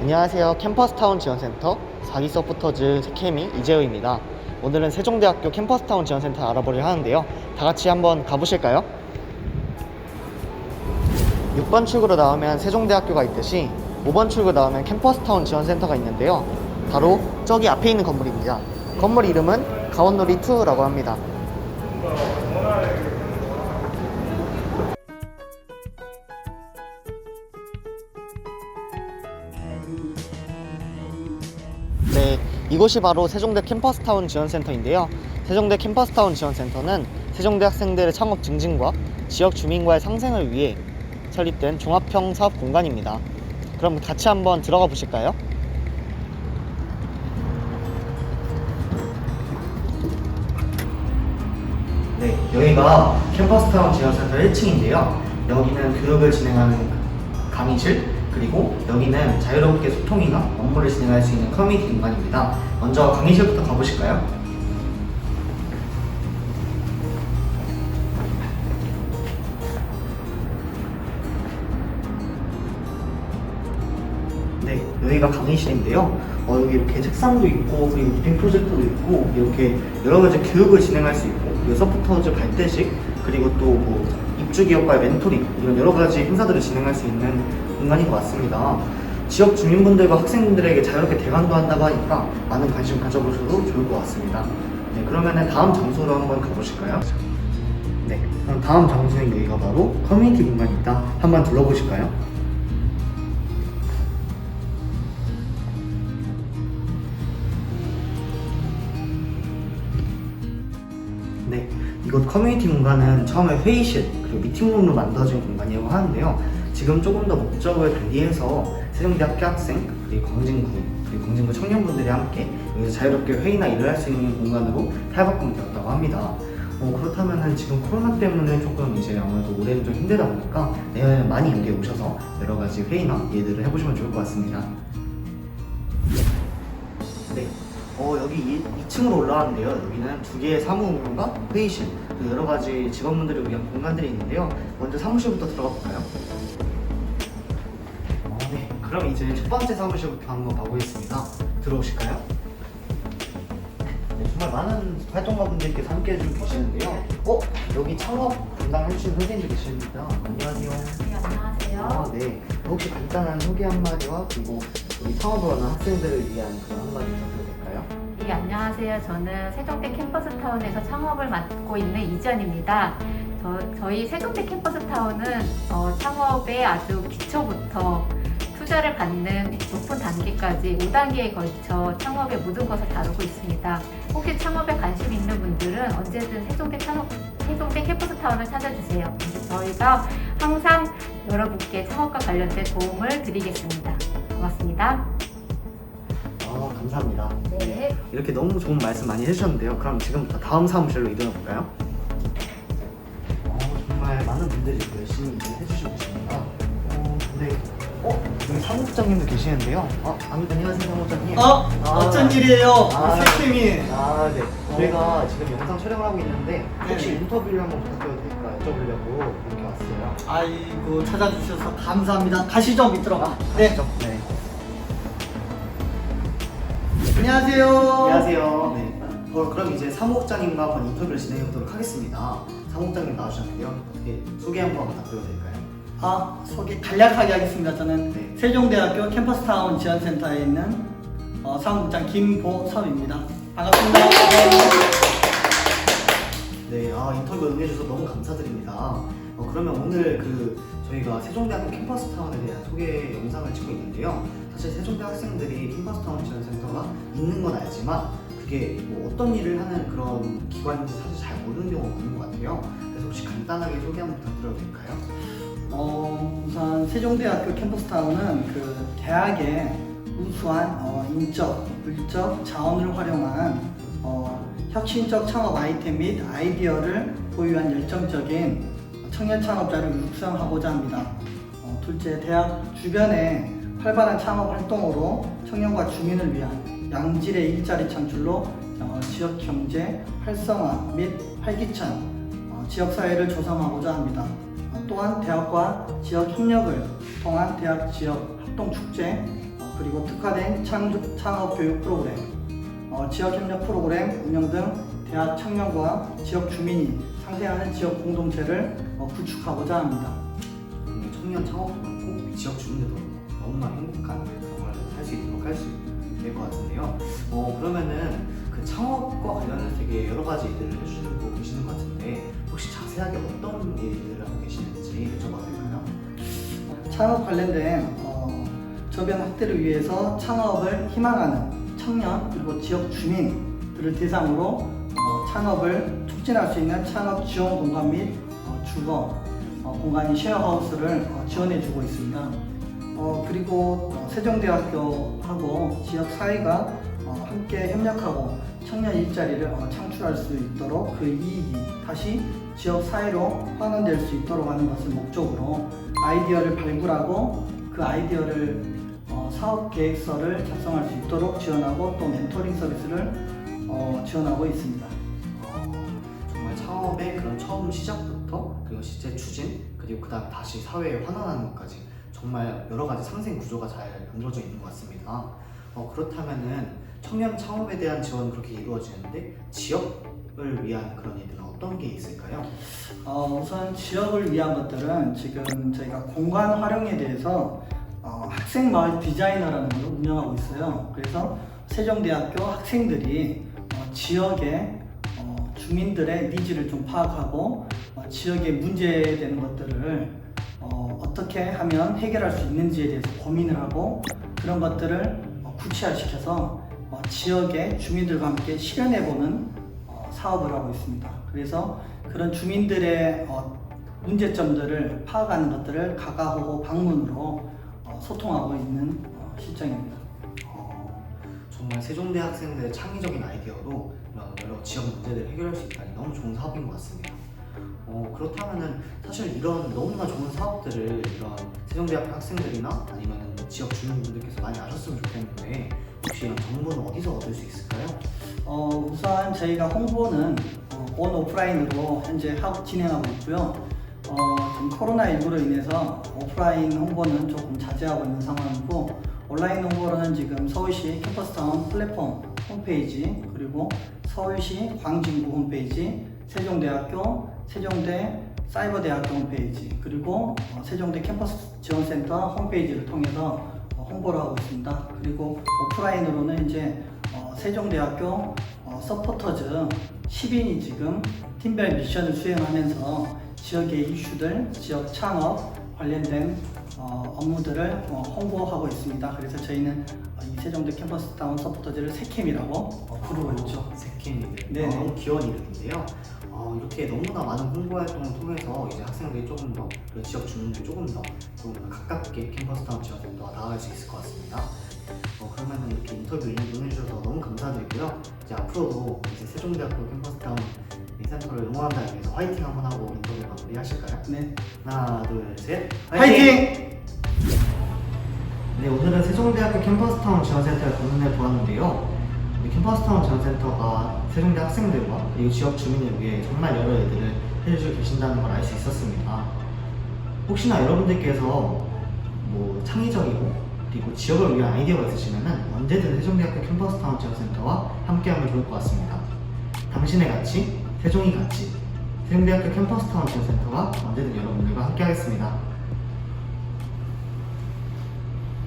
안녕하세요. 캠퍼스타운 지원센터 4기 서포터즈 세케미 이재우입니다. 오늘은 세종대학교 캠퍼스타운 지원센터 알아보려 하는데요. 다 같이 한번 가보실까요? 6번 출구로 나오면 세종대학교가 있듯이 5번 출구 나오면 캠퍼스타운 지원센터가 있는데요. 바로 저기 앞에 있는 건물입니다. 건물 이름은 가온놀이 2라고 합니다. 이곳이 바로 세종대 캠퍼스타운 지원센터인데요. 세종대 캠퍼스타운 지원센터는 세종대 학생들의 창업 증진과 지역 주민과의 상생을 위해 설립된 종합형 사업 공간입니다. 그럼 같이 한번 들어가 보실까요? 네, 여기가 캠퍼스타운 지원센터 1층인데요. 여기는 교육을 진행하는 강의실, 그리고 여기는 자유롭게 소통이나 업무를 진행할 수 있는 커뮤니티 공간입니다. 먼저 강의실부터 가보실까요? 네, 여기가 강의실인데요. 어, 여기 이렇게 책상도 있고, 그리고 미팅 프로젝트도 있고, 이렇게 여러 가지 교육을 진행할 수 있고, 그리고 서포터즈 발대식, 그리고 또뭐 입주 기업과의 멘토링, 이런 여러 가지 행사들을 진행할 수 있는 공간인 것 같습니다. 지역 주민분들과 학생들에게 자유롭게 대관도 한다고 하니까 많은 관심 가져보셔도 좋을 것 같습니다. 네, 그러면은 다음 장소로 한번 가보실까요? 네, 그럼 다음 장소는 여기가 바로 커뮤니티 공간입니다. 한번 둘러보실까요? 네, 이곳 커뮤니티 공간은 처음에 회의실 그리고 미팅룸으로 만들어진 공간이라고 하는데요. 지금 조금 더 목적을 달리해서 세종대학교 학생 그리고 광진구 그리고 광진구 청년분들이 함께 여기서 자유롭게 회의나 일을 할 수 있는 공간으로 탈바꿈 되었다고 합니다. 어, 그렇다면 지금 코로나 때문에 조금 이제 아무래도 올해는 좀 힘들다 보니까 내년에는 많이 여기에 오셔서 여러 가지 회의나 일들을 해보시면 좋을 것 같습니다. 네. 어, 여기 2, 층으로 올라왔는데요. 여기는 두 개의 사무공간과 회의실, 그리고 여러 가지 직원분들을 위한 공간들이 있는데요. 먼저 사무실부터 들어가 볼까요? 어, 네. 그럼 이제 첫 번째 사무실부터 한번 가보겠습니다. 들어오실까요? 네, 정말 많은 활동가분들께서 함께 해주고 계시는데요. 어? 여기 창업 담당해주신 선생님도 계십니다. 안녕하세요. 네, 안녕하세요. 아, 네. 혹시 간단한 소개 한마디와 그리고 우리 창업을 하는 학생들을 위한 그런 네, 안녕하세요. 저는 세종대 캠퍼스타운에서 창업을 맡고 있는 이지연입니다. 저, 저희 세종대 캠퍼스타운은 어, 창업의 아주 기초부터 투자를 받는 높은 단계까지 5단계에 걸쳐 창업의 모든 것을 다루고 있습니다. 혹시 창업에 관심 있는 분들은 언제든 세종대 창업, 세종대 캠퍼스타운을 찾아주세요. 저희가 항상 여러분께 창업과 관련된 도움을 드리겠습니다. 고맙습니다. 아, 감사합니다. 네. 이렇게 너무 좋은 말씀 많이 해주셨는데요. 그럼 지금부터 다음 사무실로 이동해 볼까요? 어, 정말 많은 분들이 열심히 일을 해주시고 계십니다. 어, 근데 어 여기 사무국장님도 계시는데요. 어, 안- 안녕하세요 사무국장님. 어? 아, 어쩐 일이에요? 아, 세팀이 아, 네. 저희가 지금 영상 촬영을 하고 있는데 혹시 네. 인터뷰를 한번 부탁드려도 될까 여쭤보려고 이렇게 왔어요. 아이고 찾아주셔서 감사합니다. 가시죠 밑으로. 네. 아시죠? 네. 안녕하세요. 안녕하세요. 네. 어, 그럼 이제 사무국장님과 한번 인터뷰를 진행해 보도록 하겠습니다. 사무국장님 나와주셨는데요. 어떻게 소개 한번 부탁드려도 될까요? 아 소개 간략하게 하겠습니다. 저는 네. 세종대학교 캠퍼스타운 지원센터에 있는 어, 사무국장 김보섭입니다. 반갑습니다. 네, 아, 인터뷰 응해주셔서 너무 감사드립니다. 어, 그러면 오늘 그 저희가 세종대학교 캠퍼스타운에 대한 소개 영상을 찍고 있는데요. 사실 세종대 학생들이 캠퍼스타운 지원센터가 있는 건 알지만 그게 뭐 어떤 일을 하는 그런 기관인지 사실 잘 모르는 경우가 많은 것 같아요. 그래서 혹시 간단하게 소개 한번 부탁드려도 될까요? 어, 우선 세종대학교 캠퍼스타운은 그 대학의 우수한 어, 인적, 물적 자원을 활용한 어, 혁신적 창업 아이템 및 아이디어를 보유한 열정적인 청년 창업자를 육성하고자 합니다. 어, 둘째, 대학 주변에 활발한 창업 활동으로 청년과 주민을 위한 양질의 일자리 창출로 어, 지역 경제 활성화 및 활기찬 어, 지역 사회를 조성하고자 합니다. 어, 또한 대학과 지역 협력을 통한 대학 지역 합동 축제 어, 그리고 특화된 창, 창업 교육 프로그램, 어, 지역 협력 프로그램 운영 등 대학 청년과 지역 주민이 상생하는 지역 공동체를 어, 구축하고자 합니다. 음, 청년 창업도 그렇고 지역 주민들도 너무나 행복한 걸할수 있도록 할 수 될 것 같은데요. 어, 그러면은 그 창업과 관련해서 되게 여러 가지 일들을 해주시고 계시는 것 같은데 혹시 자세하게 어떤 일들을 하고 계시는지 여쭤봐도 될까요? 창업 관련된 어, 저변 확대를 위해서 창업을 희망하는 청년 그리고 지역 주민들을 대상으로 어, 창업을 촉진할 수 있는 창업 지원 공간 및 어, 주거 어, 공간인 쉐어하우스를 어, 지원해주고 있습니다. 어, 그리고 어, 세종대학교하고 지역 사회가 어, 함께 협력하고 청년 일자리를 어, 창출할 수 있도록 그 이익이 다시 지역 사회로 환원될 수 있도록 하는 것을 목적으로 아이디어를 발굴하고 그 아이디어를 어, 사업 계획서를 작성할 수 있도록 지원하고 또 멘토링 서비스를 어, 지원하고 있습니다. 어, 정말 창업의 그런 처음 시작부터 그리고 실제 추진 그리고 그다음 다시 사회에 환원하는 것까지 정말 여러 가지 상생 구조가 잘 만들어져 있는 것 같습니다. 어, 그렇다면은 청년 창업에 대한 지원은 그렇게 이루어지는데 지역을 위한 그런 일들은 어떤 게 있을까요? 어, 우선 지역을 위한 것들은 지금 저희가 공간 활용에 대해서 어, 학생 마을 디자이너라는 걸 운영하고 있어요. 그래서 세종대학교 학생들이 어, 지역의 어, 주민들의 니즈를 좀 파악하고 어, 지역에 문제되는 것들을 어, 어떻게 하면 해결할 수 있는지에 대해서 고민을 하고 그런 것들을 어, 구체화시켜서 어, 지역의 주민들과 함께 실현해보는 어, 사업을 하고 있습니다. 그래서 그런 주민들의 어, 문제점들을 파악하는 것들을 가가호호 방문으로 어, 소통하고 있는 어, 실정입니다. 어, 정말 세종대 학생들의 창의적인 아이디어로 이런 여러 지역 문제들을 해결할 수 있다니 너무 좋은 사업인 것 같습니다. 어, 그렇다면은 사실 이런 너무나 좋은 사업들을 이런 세종대학교 학생들이나 아니면 지역 주민분들께서 많이 아셨으면 좋겠는데 혹시 이런 정보는 어디서 얻을 수 있을까요? 어, 우선 저희가 홍보는 어, 온 오프라인으로 현재 하고 진행하고 있고요. 어, 지금 코로나19로 인해서 오프라인 홍보는 조금 자제하고 있는 상황이고 온라인 홍보로는 지금 서울시 캠퍼스타운 플랫폼 홈페이지 그리고 서울시 광진구 홈페이지 세종대학교 세종대 사이버대학교 홈페이지 그리고 어, 세종대 캠퍼스 지원센터 홈페이지를 통해서 어, 홍보를 하고 있습니다. 그리고 오프라인으로는 이제 어, 세종대학교 어, 서포터즈 10인이 지금 팀별 미션을 수행하면서 지역의 이슈들, 지역 창업 관련된 어, 업무들을 어, 홍보하고 있습니다. 그래서 저희는 어, 이 세종대 캠퍼스타운 서포터즈를 세캠이라고 어, 부르고 있죠. 세킴이들 네네. 너무 귀여운 이름인데요. 어, 이렇게 너무나 많은 홍보 활동을 통해서 이제 학생들이 조금 더 그리고 지역 주민들이 조금 더 조금 더 가깝게 캠퍼스타운 지역센터와 나아갈 수 있을 것 같습니다. 어, 그러면 이렇게 인터뷰 응해주셔서 너무 감사드리고요. 이제 앞으로도 이제 세종대학교 캠퍼스타운 이 센터를 응원한다는 의미에서 화이팅 한번 하고 인터뷰 마무리 하실까요? 네, 하나, 둘, 셋, 화이팅! 네, 오늘은 세종대학교 캠퍼스타운 지원센터에 방문해 보았는데요. 이 캠퍼스타운 지원센터가 세종대 학생들과 그리고 지역 주민을 위해 정말 여러 일들을 해주고 계신다는 걸 알 수 있었습니다. 혹시나 여러분들께서 뭐 창의적이고 그리고 지역을 위한 아이디어가 있으시면 언제든 세종대학교 캠퍼스타운 지원센터와 함께하면 좋을 것 같습니다. 당신의 가치, 세종이 가치, 세종대학교 캠퍼스 타운 지원센터가 언제든 여러분들과 함께하겠습니다.